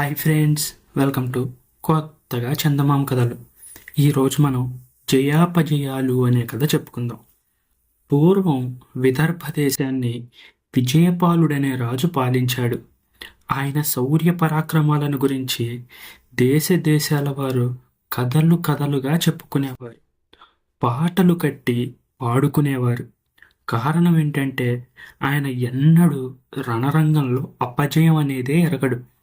Hi friends welcome to కొత్తగా చందమామ కథలు. ఈరోజు మనం జయాపజయాలు అనే కథ చెప్పుకుందాం. పూర్వం విదర్భ దేశాన్ని విజయపాలుడనే రాజు పాలించాడు. ఆయన శౌర్య పరాక్రమాలను గురించి దేశ దేశాల వారు కథలు కథలుగా చెప్పుకునేవారు. పాటలు కట్టి పాడుకునేవారు. కారణం ఏంటంటే ఆయన ఎన్నడూ రణరంగంలో అపజయం అనేదే ఎరగడు.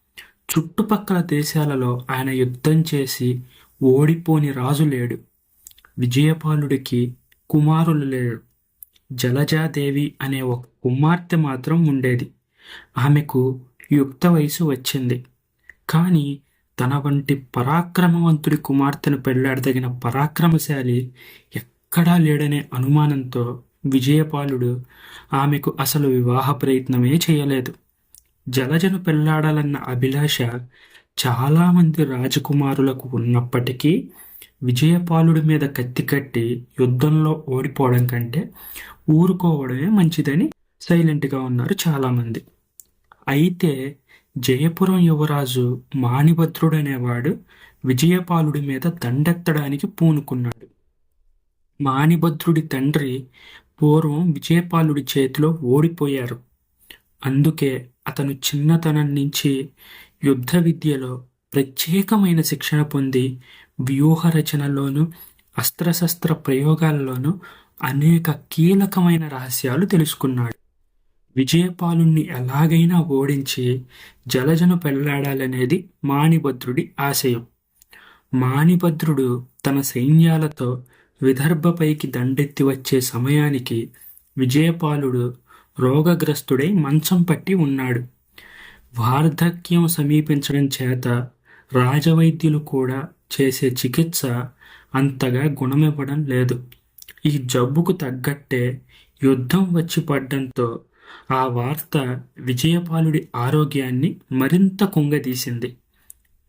చుట్టుపక్కల దేశాలలో ఆయన యుద్ధం చేసి ఓడిపోని రాజు లేడు. విజయపాలుడికి కుమారులు లేడు జలజాదేవి అనే ఒక కుమార్తె మాత్రం ఉండేది. ఆమెకు యుక్త వయసు వచ్చింది. కానీ తన వంటి పరాక్రమవంతుడి కుమార్తెను పెళ్ళాడదగిన పరాక్రమశాలి ఎక్కడా లేడనే అనుమానంతో విజయపాలుడు ఆమెకు అసలు వివాహ ప్రయత్నమే చేయలేదు. జలజను పెళ్ళాడాలన్న అభిలాష చాలామంది రాజకుమారులకు ఉన్నప్పటికీ విజయపాలుడి మీద కత్తి కట్టి యుద్ధంలో ఓడిపోవడం కంటే ఊరుకోవడమే మంచిదని సైలెంట్గా ఉన్నారు చాలామంది. అయితే జయపురం యువరాజు మాణిభద్రుడనేవాడు విజయపాలుడి మీద దండెత్తడానికి పూనుకున్నాడు. మాణిభద్రుడి తండ్రి పూర్వం విజయపాలుడి చేతిలో ఓడిపోయారు. అందుకే అతను చిన్నతనం నుంచి యుద్ధ విద్యలో ప్రత్యేకమైన శిక్షణ పొంది వ్యూహ రచనలోను అస్త్రశస్త్ర ప్రయోగాల్లోనూ అనేక కీలకమైన రహస్యాలు తెలుసుకున్నాడు. విజయపాలుణ్ణి ఎలాగైనా ఓడించి జలజను పెళ్ళాడాలనేది మాణిభద్రుడి ఆశయం. మాణిభద్రుడు తన సైన్యాలతో విదర్భపైకి దండెత్తి వచ్చే సమయానికి విజయపాలుడు రోగగ్రస్తుడై మంచం పట్టి ఉన్నాడు. వార్ధక్యం సమీపించడం చేత రాజవైద్యులు కూడా చేసే చికిత్స అంతగా గుణమివ్వడం లేదు. ఈ జబ్బుకు తగ్గట్టే యుద్ధం వచ్చి పడ్డంతో ఆ వార్త విజయపాలుడి ఆరోగ్యాన్ని మరింత కుంగదీసింది.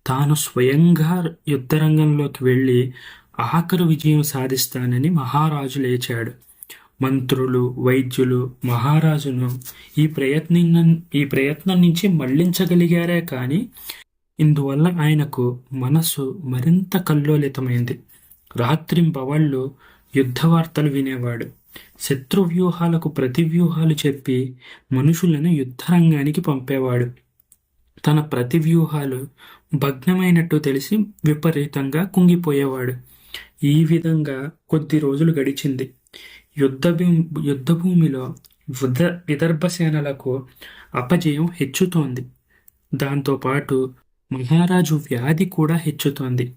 తాను స్వయంగా యుద్ధరంగంలోకి వెళ్ళి ఆఖరు విజయం సాధిస్తానని మహారాజు లేచాడు. మంత్రులు వైద్యులు మహారాజును ఈ ప్రయత్నం ఈ ప్రయత్నం నుంచి మళ్ళించగలిగారే కానీ ఇందువల్ల ఆయనకు మనసు మరింత కల్లోలితమైంది. రాత్రింబవళ్ళు యుద్ధ వార్తలు వినేవాడు. శత్రు వ్యూహాలకు ప్రతి వ్యూహాలు చెప్పి మనుషులను యుద్ధరంగానికి పంపేవాడు. తన ప్రతి వ్యూహాలు భగ్నమైనట్టు తెలిసి విపరీతంగా కుంగిపోయేవాడు. ఈ విధంగా కొద్ది రోజులు గడిచింది. యుద్ధ యుద్ధభూమిలో విద విదర్భ సేనలకు అపజయం హెచ్చుతోంది. దాంతోపాటు మహారాజు వ్యాధి కూడా హెచ్చుతోంది.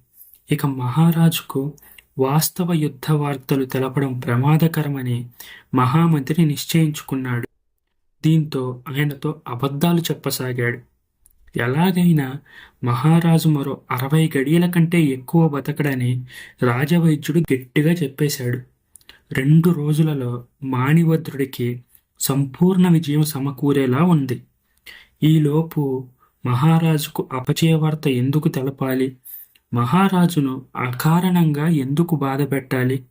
ఇక మహారాజుకు వాస్తవ యుద్ధ వార్తలు తెలపడం ప్రమాదకరమని మహామంత్రి నిశ్చయించుకున్నాడు. దీంతో ఆయనతో అబద్ధాలు చెప్పసాగాడు. ఎలాగైనా మహారాజు మరో అరవై గడియల కంటే ఎక్కువ బతకడని రాజవైద్యుడు గట్టిగా చెప్పేశాడు. రెండు రోజులలో మాణివద్రుడికి సంపూర్ణ విజయం సమకూరేలా ఉంది. ఈలోపు మహారాజుకు అపజయవార్త ఎందుకు తెలపాలి? మహారాజును అకారణంగా ఎందుకు బాధ పెట్టాలి?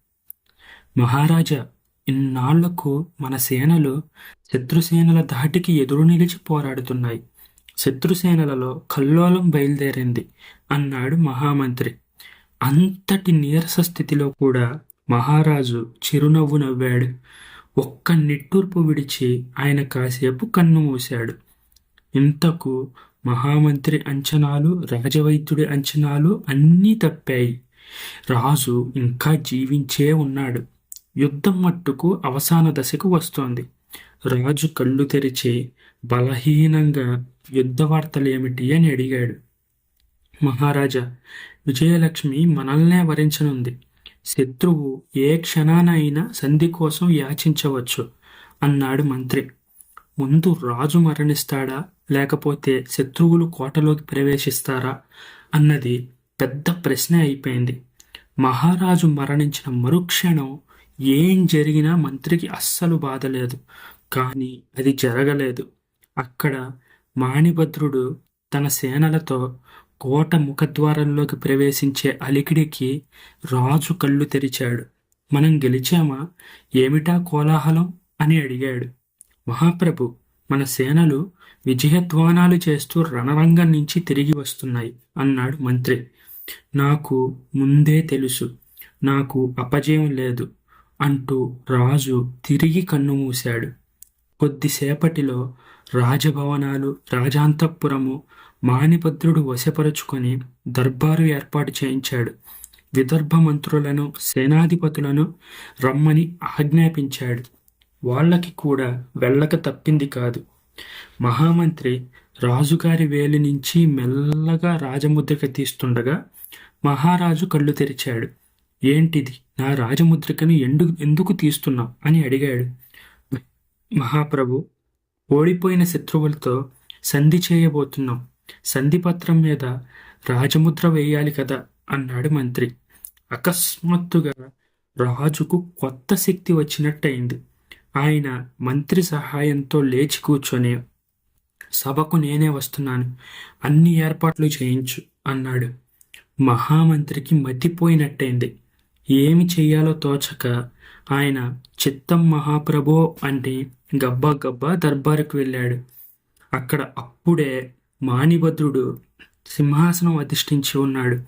మహారాజా ఇన్నాళ్ళకు మన సేనలు శత్రుసేనల ధాటికి ఎదురు నిలిచి పోరాడుతున్నాయి. శత్రుసేనలలో కల్లోలం బయలుదేరింది అన్నాడు మహామంత్రి. అంతటి నీరస స్థితిలో కూడా మహారాజు చిరునవ్వు నవ్వాడు. ఒక్క నిట్టూర్పు విడిచి ఆయన కాసేపు కన్ను మూశాడు. ఇంతకు మహామంత్రి అంచనాలు రాజవైద్యుడి అంచనాలు అన్నీ తప్పాయి. రాజు ఇంకా జీవించే ఉన్నాడు. యుద్ధం మట్టుకు అవసాన దశకు వస్తోంది. రాజు కళ్ళు తెరిచి బలహీనంగా యుద్ధ వార్తలేమిటి అని అడిగాడు. మహారాజా విజయలక్ష్మి మనల్నే వరించనుంది. శత్రువు ఏ క్షణానైనా సంధి కోసం యాచించవచ్చు అన్నాడు మంత్రి. ముందు రాజు మరణిస్తాడా? లేకపోతే శత్రువులు కోటలోకి ప్రవేశిస్తారా? అన్నది పెద్ద ప్రశ్న అయిపోయింది. మహారాజు మరణించిన మరుక్షణం ఏం జరిగినా మంత్రికి అస్సలు బాధలేదు కానీ అది జరగలేదు. అక్కడ మాణిభద్రుడు తన సేనలతో కోట ముఖద్వారంలోకి ప్రవేశించే అలికిడికి రాజు కళ్ళు తెరిచాడు. మనం గెలిచామా? ఏమిటా కోలాహలం? అని అడిగాడు. మహాప్రభు మన సేనలు విజయధ్వానాలు చేస్తూ రణరంగం నుంచి తిరిగి వస్తున్నాయి అన్నాడు మంత్రి. నాకు ముందే తెలుసు. నాకు అపజయం లేదు అంటూ రాజు తిరిగి కన్ను మూశాడు. కొద్దిసేపటిలో రాజభవనాలు రాజాంతఃపురము మానిభద్రుడు వశపరుచుకొని దర్బారు ఏర్పాటు చేయించాడు. విదర్భ మంత్రులను సేనాధిపతులను రమ్మని ఆజ్ఞాపించాడు. వాళ్ళకి కూడా వెళ్ళక తప్పింది కాదు. మహామంత్రి రాజుగారి వేలి నుంచి మెల్లగా రాజముద్రిక తీస్తుండగా మహారాజు కళ్ళు తెరిచాడు. ఏంటిది? నా రాజముద్రికను ఎండు ఎందుకు తీస్తున్నావు? అని అడిగాడు. మహాప్రభు ఓడిపోయిన శత్రువులతో సంధి చేయబోతున్నాం. సంధిపత్రం మీద రాజముద్ర వేయాలి కదా అన్నాడు మంత్రి. అకస్మాత్తుగా రాజుకు కొత్త శక్తి వచ్చినట్టయింది. ఆయన మంత్రి సహాయంతో లేచి కూర్చొని సభకు నేనే వస్తున్నాను అన్ని ఏర్పాట్లు చేయించు అన్నాడు. మహామంత్రికి మతిపోయినట్టయింది. ఏమి చెయ్యాలో తోచక ఆయన చిత్తం మహాప్రభో అంటే గబ్బా గబ్బా దర్బారుకు వెళ్ళాడు. అక్కడ అప్పుడే మాణిభద్రుడు సింహాసనం అధిష్ఠించి ఉన్నాడు.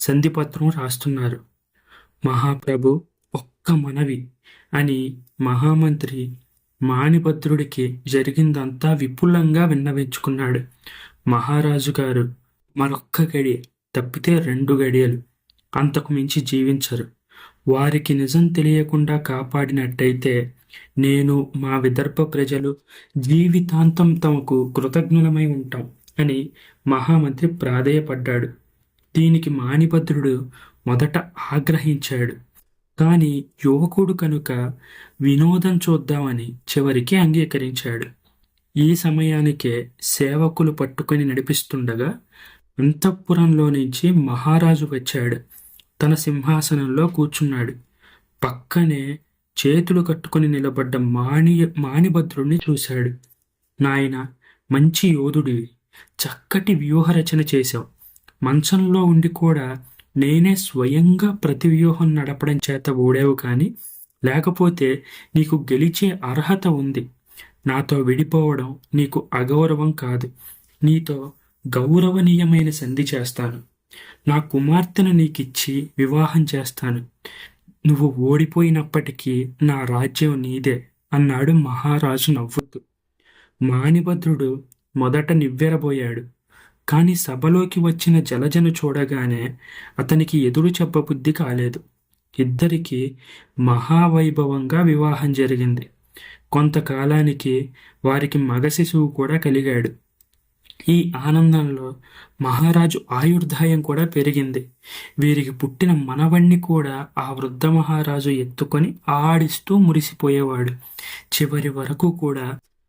సంధిపత్రం రాస్తున్నారు. మహాప్రభు ఒక్క మనవి అని మహామంత్రి మాణిభద్రుడికి జరిగిందంతా విపులంగా విన్నవించుకున్నాడు. మహారాజు గారు మరొక్క గడి తప్పితే రెండు గడియలు అంతకు మించి జీవించరు. వారికి నిజం తెలియకుండా కాపాడినట్టయితే నేను మా విదర్భ ప్రజలు జీవితాంతం తమకు కృతజ్ఞులమై ఉంటాం. అని మహామంత్రి ప్రాధేయపడ్డాడు. దీనికి మాణిభద్రుడు మొదట ఆగ్రహించాడు. కానీ యువకుడు కనుక వినోదం చూద్దామని చివరికి అంగీకరించాడు. ఈ సమయానికే సేవకులు పట్టుకొని నడిపిస్తుండగా అంతఃపురంలో నుంచి మహారాజు వచ్చాడు. తన సింహాసనంలో కూర్చున్నాడు. పక్కనే చేతులు కట్టుకుని నిలబడ్డ మాణి మాణిభద్రుణ్ణి చూశాడు. నాయన మంచి యోధుడివి చక్కటి వ్యూహరచన చేశావు. మంచంలో ఉండి కూడా నేనే స్వయంగా ప్రతి వ్యూహం నడపడం చేత ఓడావు కానీ లేకపోతే నీకు గెలిచే అర్హత ఉంది. నాతో విడిపోవడం నీకు అగౌరవం కాదు. నీతో గౌరవనీయమైన సంధి చేస్తాను. నా కుమార్తెను నీకిచ్చి వివాహం చేస్తాను. నువ్వు ఓడిపోయినప్పటికీ నా రాజ్యం నీదే అన్నాడు మహారాజు నవ్వుతూ. మానిభద్రుడు మొదట నివ్వెరబోయాడు. కాని సభలోకి వచ్చిన జలజను చూడగానే అతనికి ఎదురు చెప్పబుద్ధి కాలేదు. ఇద్దరికి మహావైభవంగా వివాహం జరిగింది. కొంతకాలానికి వారికి మగ శిశువు కూడా కలిగాడు. ఈ ఆనందంలో మహారాజు ఆయుర్దాయం కూడా పెరిగింది. వీరికి పుట్టిన మనవణ్ణి కూడా ఆ వృద్ధ మహారాజు ఎత్తుకొని ఆడిస్తూ మురిసిపోయేవాడు. చివరి వరకు కూడా